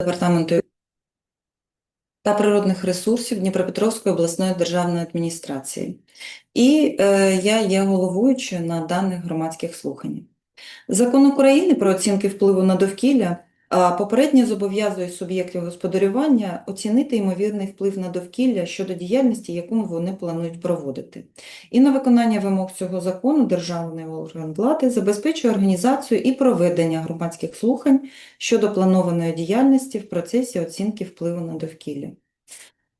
департаменту та природних ресурсів Дніпропетровської обласної державної адміністрації. І е, я є головуючою на даних громадських слуханнях. Закон України про оцінки впливу на довкілля попередньо зобов'язує суб'єктів господарювання оцінити ймовірний вплив на довкілля щодо діяльності, яку вони планують проводити. І на виконання вимог цього закону державний орган влади забезпечує організацію і проведення громадських слухань щодо планованої діяльності в процесі оцінки впливу на довкілля.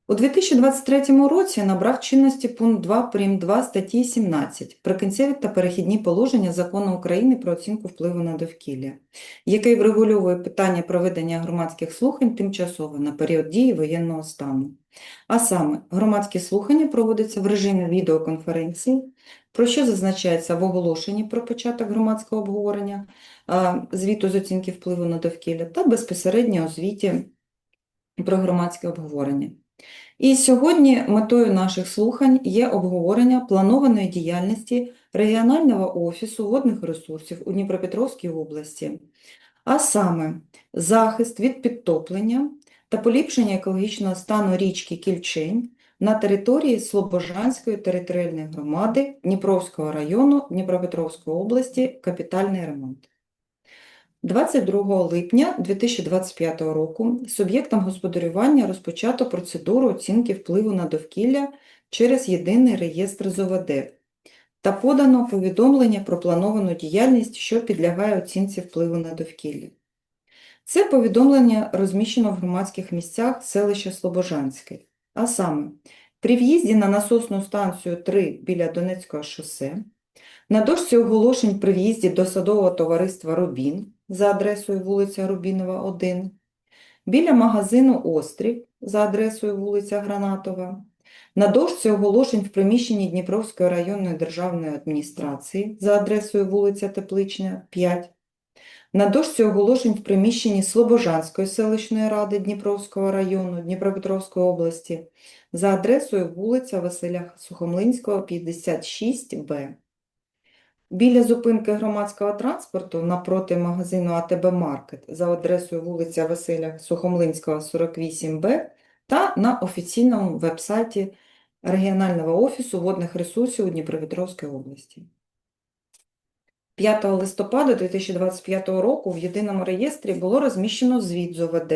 У 2023 році набрав чинності пункт 2 прим. 2 статті 17 «Прикінцеві та перехідні положення Закону України про оцінку впливу на довкілля», який врегульовує питання проведення громадських слухань тимчасово на період дії воєнного стану. А саме, громадські слухання проводяться в режимі відеоконференції, про що зазначається в оголошенні про початок громадського обговорення звіту з оцінки впливу на довкілля та безпосередньо у звіті про громадське обговорення. І сьогодні метою наших слухань є обговорення планованої діяльності регіонального офісу водних ресурсів у Дніпропетровській області, а саме захист від підтоплення та поліпшення екологічного стану річки Кільчень на території Слобожанської територіальної громади Дніпровського району Дніпропетровської області капітальний ремонт. 22 липня 2025 року суб'єктам господарювання розпочато процедуру оцінки впливу на довкілля через єдиний реєстр з ОВД та подано повідомлення про плановану діяльність, що підлягає оцінці впливу на довкілля. Це повідомлення розміщено в громадських місцях селища Слобожанське, а саме при в'їзді на насосну станцію 3 біля Донецького шосе, на дошці оголошень при в'їзді до садового товариства Рубін за адресою вулиця Рубінова, 1, біля магазину Острів за адресою вулиця Гранатова, на дошці оголошень в приміщенні Дніпровської районної державної адміністрації за адресою вулиця Тепличня, 5, на дошці оголошень в приміщенні Слобожанської селищної ради Дніпровського району Дніпропетровської області за адресою вулиця Василя Сухомлинського, 56Б. Біля зупинки громадського транспорту напроти магазину АТБ Маркет за адресою вулиця Василя Сухомлинського, 48Б та на офіційному веб-сайті регіонального офісу водних ресурсів у Дніпропетровській області. 5 листопада 2025 року в єдиному реєстрі було розміщено звіт з ОВД,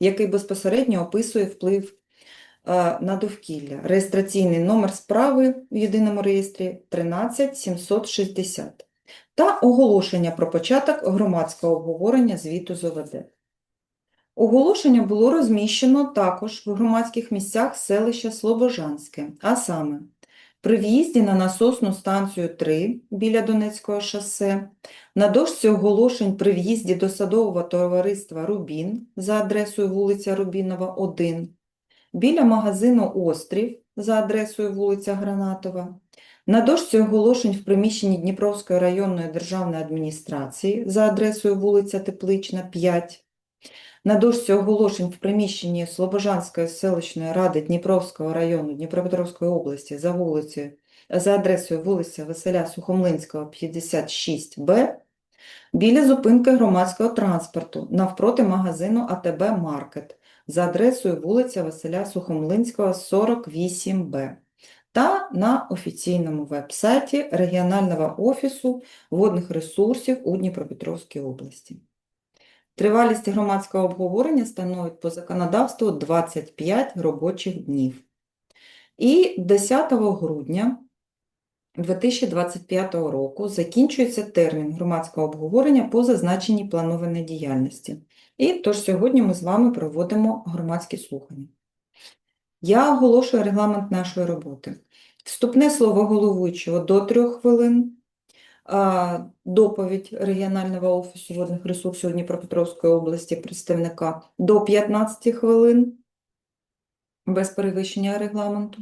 який безпосередньо описує вплив на довкілля. Реєстраційний номер справи в єдиному реєстрі 13760 та оголошення про початок громадського обговорення звіту з ОВД. Оголошення було розміщено також в громадських місцях селища Слобожанське, а саме при в'їзді на насосну станцію 3 біля Донецького шосе, на дошці оголошень при в'їзді до садового товариства Рубін за адресою вулиця Рубінова, 1, біля магазину Острів за адресою вулиця Гранатова, на дошці оголошень в приміщенні Дніпровської районної державної адміністрації за адресою вулиця Теплична, 5, на дошці оголошень в приміщенні Слобожанської селищної ради Дніпровського району Дніпропетровської області за вулицею за адресою вулиця Василя Сухомлинського, 56Б, біля зупинки громадського транспорту навпроти магазину АТБ Маркет за адресою вулиця Василя Сухомлинського, 48Б та на офіційному веб-сайті регіонального офісу водних ресурсів у Дніпропетровській області. Тривалість громадського обговорення становить по законодавству 25 робочих днів. І 10 грудня 2025 року закінчується термін громадського обговорення по зазначеній планованій діяльності. І тож сьогодні ми з вами проводимо громадські слухання. Я оголошую регламент нашої роботи. Вступне слово головуючого до 3 хвилин, доповідь регіонального офісу водних ресурсів Дніпропетровської області представника до 15 хвилин без перевищення регламенту.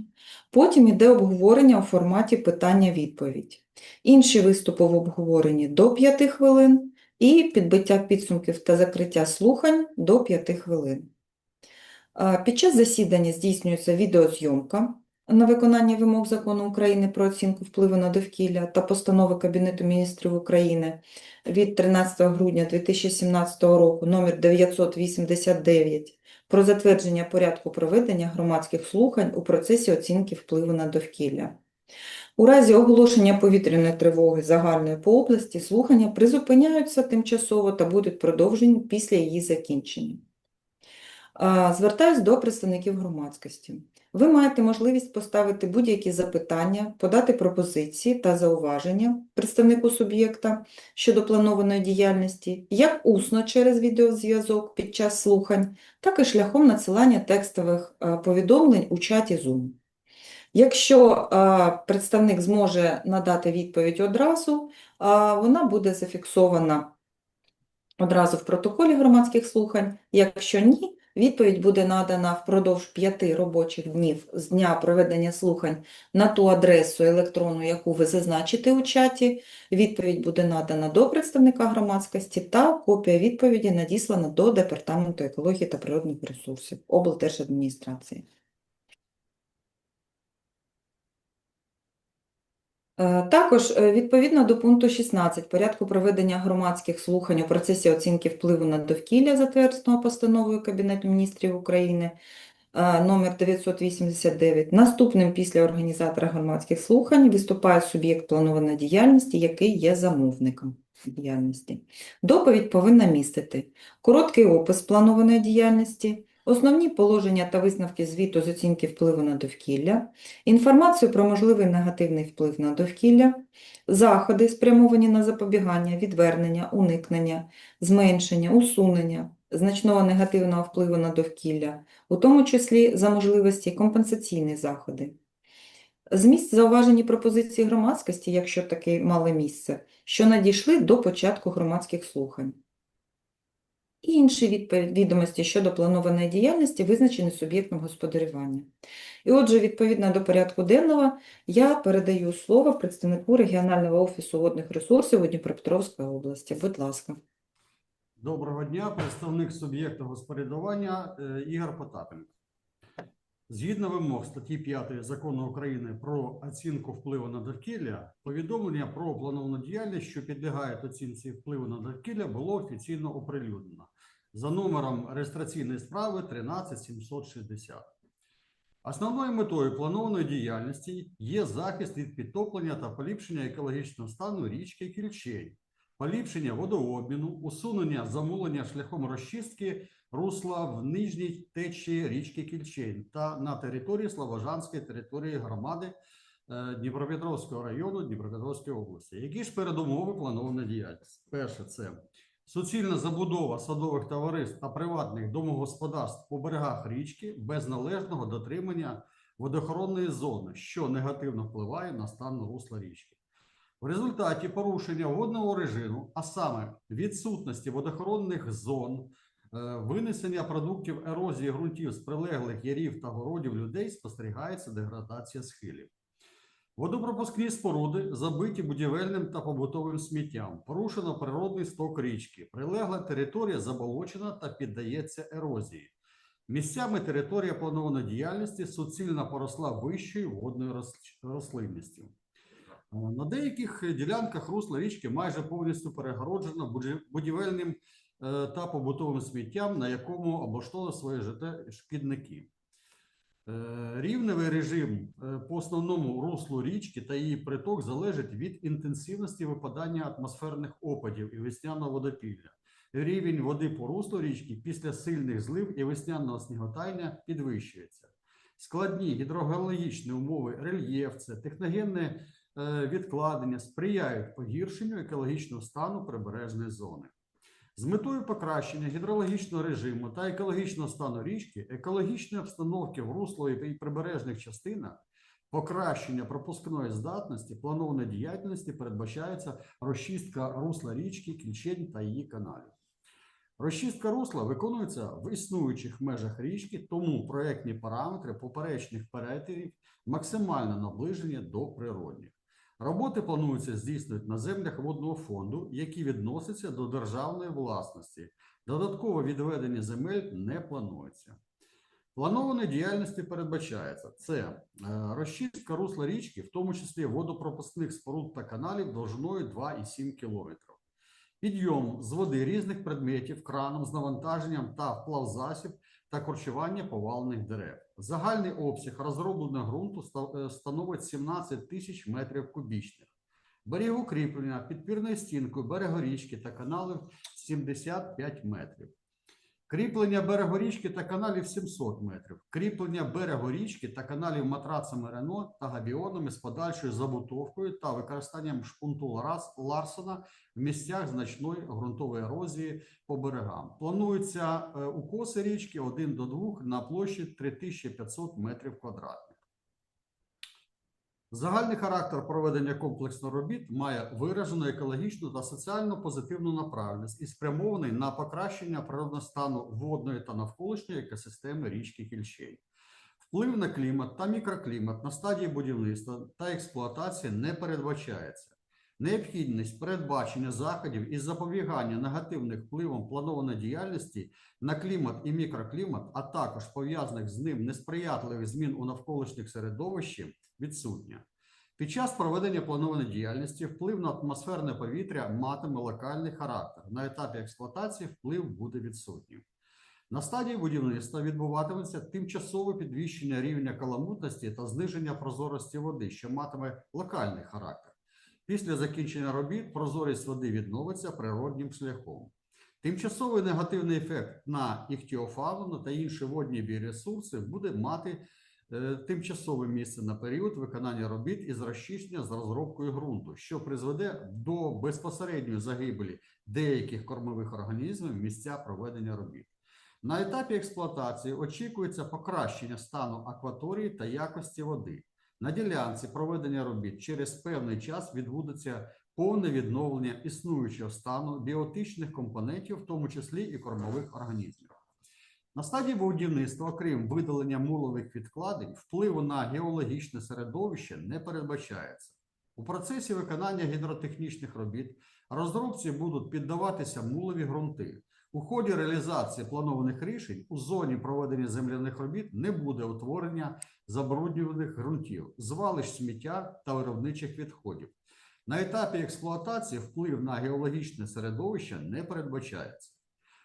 Потім іде обговорення у форматі питання-відповідь. Інші виступи в обговоренні до 5 хвилин і підбиття підсумків та закриття слухань до 5 хвилин. Під час засідання здійснюється відеозйомка. на виконання вимог Закону України про оцінку впливу на довкілля та постанови Кабінету міністрів України від 13 грудня 2017 року номер 989 про затвердження порядку проведення громадських слухань у процесі оцінки впливу на довкілля. У разі оголошення повітряної тривоги загальної по області слухання призупиняються тимчасово та будуть продовжені після її закінчення. Звертаюсь до представників громадськості. Ви маєте можливість поставити будь-які запитання, подати пропозиції та зауваження представнику суб'єкта щодо планованої діяльності, як усно через відеозв'язок під час слухань, так і шляхом надсилання текстових повідомлень у чаті Zoom. Якщо е, представник зможе надати відповідь одразу, е, вона буде зафіксована одразу в протоколі громадських слухань. Якщо ні, відповідь буде надана впродовж п'яти робочих днів з дня проведення слухань на ту адресу електронну, яку ви зазначите у чаті. Відповідь буде надана до представника громадськості та копія відповіді надіслана до Департаменту екології та природних ресурсів облдержадміністрації. Також е, відповідно до пункту 16 порядку проведення громадських слухань у процесі оцінки впливу на довкілля, затвердженого постановою Кабінету міністрів України е, номер 989, наступним після організатора громадських слухань виступає суб'єкт планованої діяльності, який є замовником діяльності. Доповідь повинна містити короткий опис планованої діяльності, основні положення та висновки звіту з оцінки впливу на довкілля, інформацію про можливий негативний вплив на довкілля, заходи, спрямовані на запобігання, відвернення, уникнення, зменшення, усунення значного негативного впливу на довкілля, у тому числі за можливості компенсаційні заходи. Зміст зауважені пропозиції громадськості, якщо таки мали місце, що надійшли до початку громадських слухань. І інші відомості щодо планованої діяльності визначені суб'єктом господарювання. І отже, відповідно до порядку денного, я передаю слово представнику регіонального офісу водних ресурсів у Дніпропетровської області. Будь ласка. Доброго дня, представник суб'єкту господарювання е, Ігор Потапенко. Згідно вимог статті 5 Закону України про оцінку впливу на довкілля, повідомлення про плановану діяльність, що підлягає оцінці впливу на довкілля, було офіційно оприлюднено за номером реєстраційної справи 13760. Основною метою планованої діяльності є захист від підтоплення та поліпшення екологічного стану річки Кільчей, поліпшення водообміну, усунення замулення шляхом розчистки русла в нижній течії річки Кільчейн та на території Слобожанської території громади е, Дніпропетровського району Дніпропетровської області. Які ж передумови планованої діяльності? Перше, це суцільна забудова садових товариств та приватних домогосподарств по берегах річки без належного дотримання водоохоронної зони, що негативно впливає на стан русла річки. В результаті порушення водного режиму, а саме відсутності водоохоронних зон, е, винесення продуктів ерозії ґрунтів з прилеглих ярів та городів людей спостерігається деградація схилів. Водопропускні споруди забиті будівельним та побутовим сміттям. Порушено природний сток річки. Прилегла територія заболочена та піддається ерозії. Місцями територія планованої діяльності суцільно поросла вищою водною рослинністю. Е, На деяких ділянках русла річки майже повністю перегороджено будівельним е, та побутовим сміттям, на якому облаштовували своє життя шкідники. Е, Рівневий режим е, по основному руслу річки та її приток залежить від інтенсивності випадання атмосферних опадів і весняного водопілля. Рівень води по руслу річки після сильних злив і весняного сніготання підвищується. Складні гідрогеологічні умови, рельєф, це техногенне е, відкладення сприяють погіршенню екологічного стану прибережної зони. З метою покращення гідрологічного режиму та екологічного стану річки, екологічної обстановки в руслові і прибережних частинах, покращення пропускної здатності, планованої діяльності передбачається розчистка русла річки, кільчень та її каналів. Розчистка русла виконується в існуючих межах річки, тому проектні параметри поперечних перетинів максимально наближені до природних. Роботи планується здійснювати на землях водного фонду, які відносяться до державної власності. Додаткове відведення земель не планується. Планованої діяльності передбачається це е, розчистка русла річки, в тому числі водопропускних споруд та каналів довжиною 2,7 км. Підйом з води різних предметів краном з навантаженням та вплав-засіб та корчування повалених дерев. Загальний обсяг розробленого ґрунту е, становить 17 тисяч метрів кубічних. Берегокріплення підпірною стінкою берегорічки та каналів 75 метрів. Кріплення берегу річки та каналів 700 метрів. Кріплення берегорічки та каналів матрацами Рено та габіонами з подальшою забутовкою та використанням шпунту Ларсона в місцях значної ґрунтової ерозії по берегам. Плануються е, укоси річки 1 до 2 на площі 3500 метрів квадратних. Загальний характер проведення комплексних робіт має виражену екологічну та соціально позитивну направленість і спрямований на покращення природного стану водної та навколишньої екосистеми річки Кільчей. Вплив на клімат та мікроклімат на стадії будівництва та експлуатації не передбачається. Необхідність передбачення заходів із запобігання негативних впливом планованої діяльності на клімат і мікроклімат, а також пов'язаних з ним несприятливих змін у навколишніх середовищі відсутня. Під час проведення планованої діяльності вплив на атмосферне повітря матиме локальний характер. На етапі експлуатації вплив буде відсутнім. На стадії будівництва відбуватиметься тимчасове підвищення рівня каламутності та зниження прозорості води, що матиме локальний характер. Після закінчення робіт прозорість води відновиться природнім шляхом. Тимчасовий негативний ефект на іхтіофауну та інші водні біоресурси буде мати е, тимчасове місце на період виконання робіт із розчищення з розробкою ґрунту, що призведе до безпосередньої загибелі деяких кормових організмів місця проведення робіт. На етапі експлуатації очікується покращення стану акваторії та якості води. На ділянці проведення робіт через певний час відбудеться повне відновлення існуючого стану біотичних компонентів, в тому числі і кормових організмів. На стадії будівництва, окрім видалення мулових відкладень, впливу на геологічне середовище не передбачається. У процесі виконання гідротехнічних робіт розробці будуть піддаватися мулові ґрунти. У ході реалізації планованих рішень у зоні проведення земляних робіт не буде утворення забруднюваних ґрунтів, звалищ сміття та виробничих відходів. На етапі експлуатації вплив на геологічне середовище не передбачається.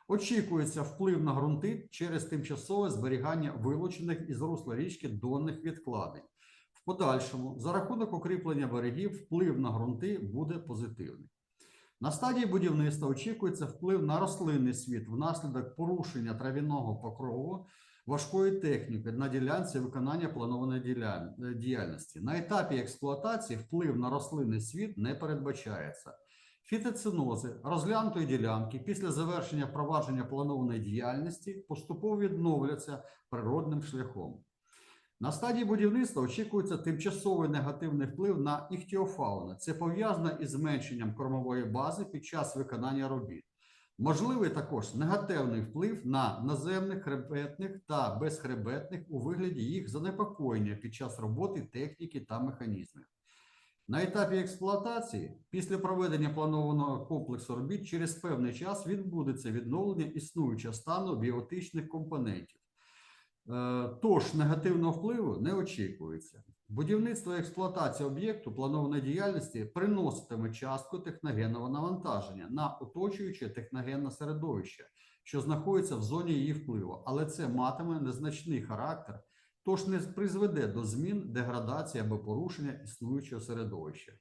Очікується вплив на ґрунти через тимчасове зберігання вилучених із русла річки донних відкладень. В подальшому, за рахунок укріплення берегів, вплив на ґрунти буде позитивний. На стадії будівництва очікується вплив на рослинний світ внаслідок порушення трав'яного покрову важкої техніки на ділянці виконання планованої діяльності. На етапі експлуатації вплив на рослинний світ не передбачається. Фітоцинози розглянутої ділянки після завершення провадження планованої діяльності поступово відновляться природним шляхом. На стадії будівництва очікується тимчасовий негативний вплив на іхтіофауну. Це пов'язано із зменшенням кормової бази під час виконання робіт. Можливий також негативний вплив на наземних хребетних та безхребетних у вигляді їх занепокоєння під час роботи техніки та механізмів. На етапі експлуатації, після проведення планованого комплексу робіт, через певний час відбудеться відновлення існуючого стану біотичних компонентів. Е, Тож негативного впливу не очікується. Будівництво і експлуатація об'єкту планованої діяльності приноситиме частку техногенного навантаження на оточуюче техногенне середовище, що знаходиться в зоні її впливу, але це матиме незначний характер, тож не призведе до змін, деградації або порушення існуючого середовища.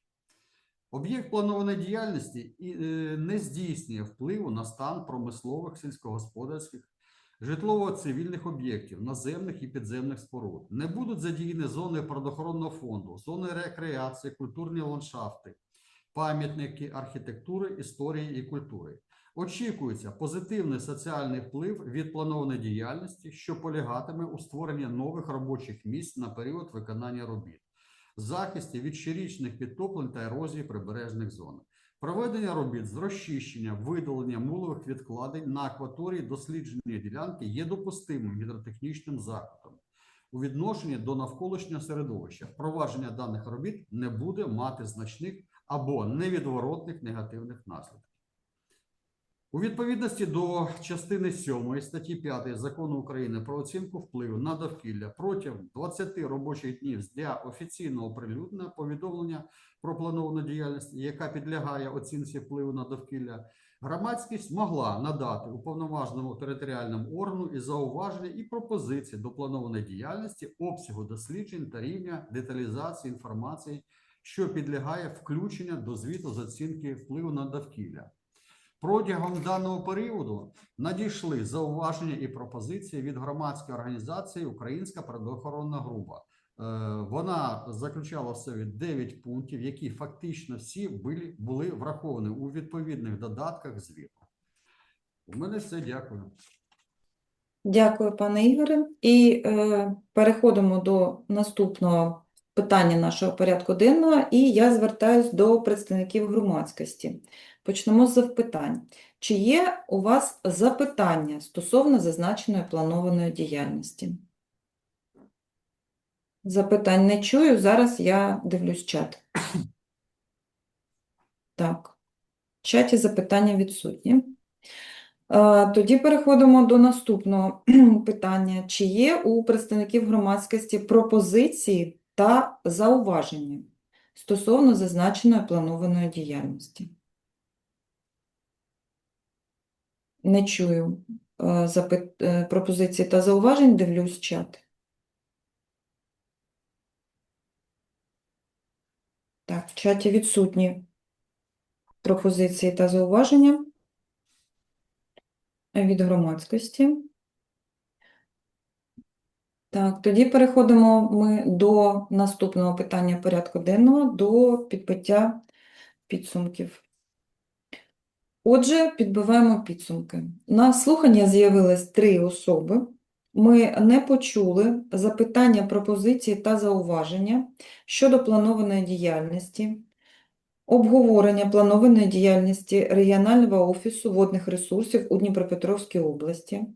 Об'єкт планованої діяльності е, не здійснює впливу на стан промислових сільськогосподарських житлово-цивільних об'єктів, наземних і підземних споруд. Не будуть задіяні зони природоохоронного фонду, зони рекреації, культурні ландшафти, пам'ятники архітектури, історії і культури. Очікується позитивний соціальний вплив від планованої діяльності, що полягатиме у створенні нових робочих місць на період виконання робіт, захисті від щорічних підтоплень та ерозії прибережних зон. Проведення робіт з розчищення, видалення мулових відкладень на акваторії дослідження ділянки є допустимим гідротехнічним заходом. У відношенні до навколишнього середовища впровадження даних робіт не буде мати значних або невідворотних негативних наслідків. У відповідності до частини 7 статті 5 Закону України про оцінку впливу на довкілля протягом 20 робочих днів з дня офіційного оприлюднення повідомлення про плановану діяльність, яка підлягає оцінці впливу на довкілля, громадськість могла надати уповноваженому територіальному органу і зауваження і пропозиції до планованої діяльності, обсягу досліджень та рівня деталізації інформації, що підлягає включення до звіту з оцінки впливу на довкілля. Протягом даного періоду надійшли зауваження і пропозиції від громадської організації Українська природоохоронна група. Е, Вона заключала в собі 9 пунктів, які фактично всі були, були враховані у відповідних додатках звіту. У мене все, дякую. Дякую, пане Ігоре. І е, переходимо до наступного питання нашого порядку денного. І я звертаюсь до представників громадськості. Почнемо з запитань. Чи є у вас запитання стосовно зазначеної планованої діяльності? Запитань не чую. Зараз я дивлюсь чат. Так. В чаті запитання відсутні. Тоді переходимо до наступного питання. Чи є у представників громадськості пропозиції та зауваження стосовно зазначеної планованої діяльності? Не чую е, запит- е, пропозицій та зауважень, дивлюсь чат. Так, в чаті відсутні пропозиції та зауваження від громадськості. Так, тоді переходимо ми до наступного питання порядку денного, до підбиття підсумків. Отже, підбиваємо підсумки. На слухання з'явилось три особи. Ми не почули запитання, пропозиції та зауваження щодо планованої діяльності, обговорення планованої діяльності регіонального офісу водних ресурсів у Дніпропетровській області,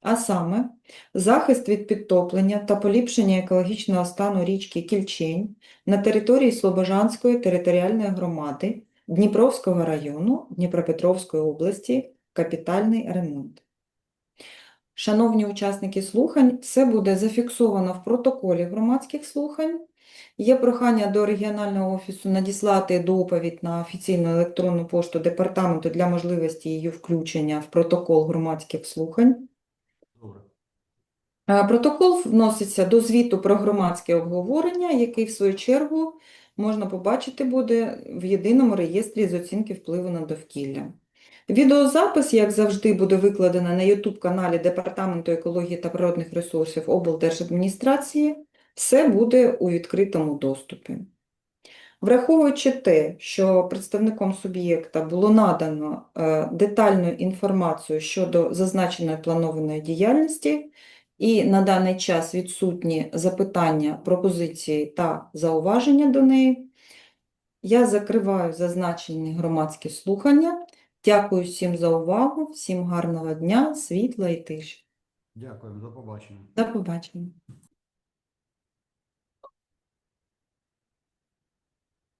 а саме захист від підтоплення та поліпшення екологічного стану річки Кільчень на території Слобожанської територіальної громади Дніпровського району Дніпропетровської області капітальний ремонт. Шановні учасники слухань, це буде зафіксовано в протоколі громадських слухань. Є прохання до регіонального офісу надіслати доповідь на офіційну електронну пошту департаменту для можливості її включення в протокол громадських слухань. Е, Протокол вноситься до звіту про громадське обговорення, який, в свою чергу, можна побачити буде в єдиному реєстрі з оцінки впливу на довкілля. Відеозапис, як завжди, буде викладено на YouTube-каналі Департаменту екології та природних ресурсів облдержадміністрації. Все буде у відкритому доступі. Враховуючи те, що представником суб'єкта було надано е, детальну інформацію щодо зазначеної планованої діяльності, і на даний час відсутні запитання, пропозиції та зауваження до неї, я закриваю зазначені громадські слухання. Дякую всім за увагу, всім гарного дня, світла і тиші. Дякую, до побачення. До побачення.